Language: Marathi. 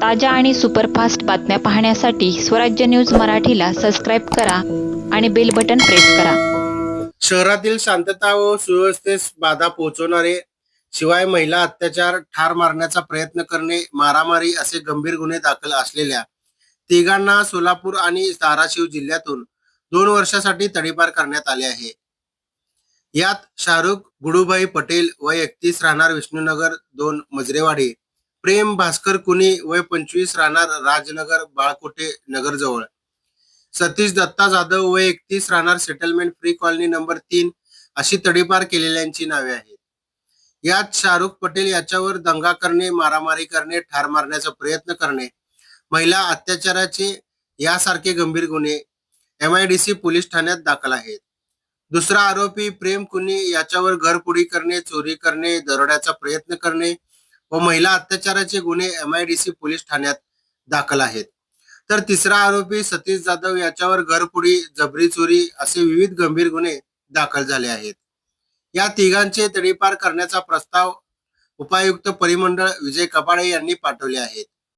ताज्या आणि सुपरफास्ट बातम्या पाहण्यासाठी स्वराज्य न्यूज मराठीला सबस्क्राईब करा आणि बेल बटन प्रेस करा. शहरातील शांतता व सुव्यवस्थेस बाधा पोहोचवणारे शिवाय महिला अत्याचार ठार मारण्याचा प्रयत्न करणे मारामारी असे गंभीर गुन्हे दाखल असलेल्या तिघांना सोलापूर आणि धाराशिव जिल्ह्यातून दोन वर्षासाठी तडीपार करण्यात आले आहे. यात शाहरुख गुडूभाई पटेल व एकतीस राहणार विष्णुनगर दोन मजरेवाडी प्रेम भास्कर कुणी वय पंचवीस राहणार राजनगर बाळकोटे नगर जवळ. सतीश दत्ता जाधव वय एकतीस राहणार सेटलमेंट फ्री कॉलनी नंबर तीन अशी तडीपार केलेल्यांची नावे आहेत. यात शाहरुख पटेल याच्यावर दंगा करणे मारामारी करणे ठार मारण्याचा प्रयत्न करणे महिला अत्याचाराचे यासारखे गंभीर गुन्हे एम आयडीसी पोलीस ठाण्यात दाखल आहेत. दुसरा आरोपी प्रेम कुणी याच्यावर घरपुडी करणे चोरी करणे दरोड्याचा प्रयत्न करणे व महिला अत्याचाराचे गुन्हे एमआयडीसी पोलीस ठाण्यात दाखल आहेत. तर तिसरा आरोपी सतीश जाधव याच्यावर घरपुडी जबरी चोरी असे विविध गंभीर गुन्हे दाखल झाले आहेत. या तिघांचे तडीपार करण्याचा प्रस्ताव उपायुक्त परिमंडळ विजय कपाडे यांनी पाठवले आहेत.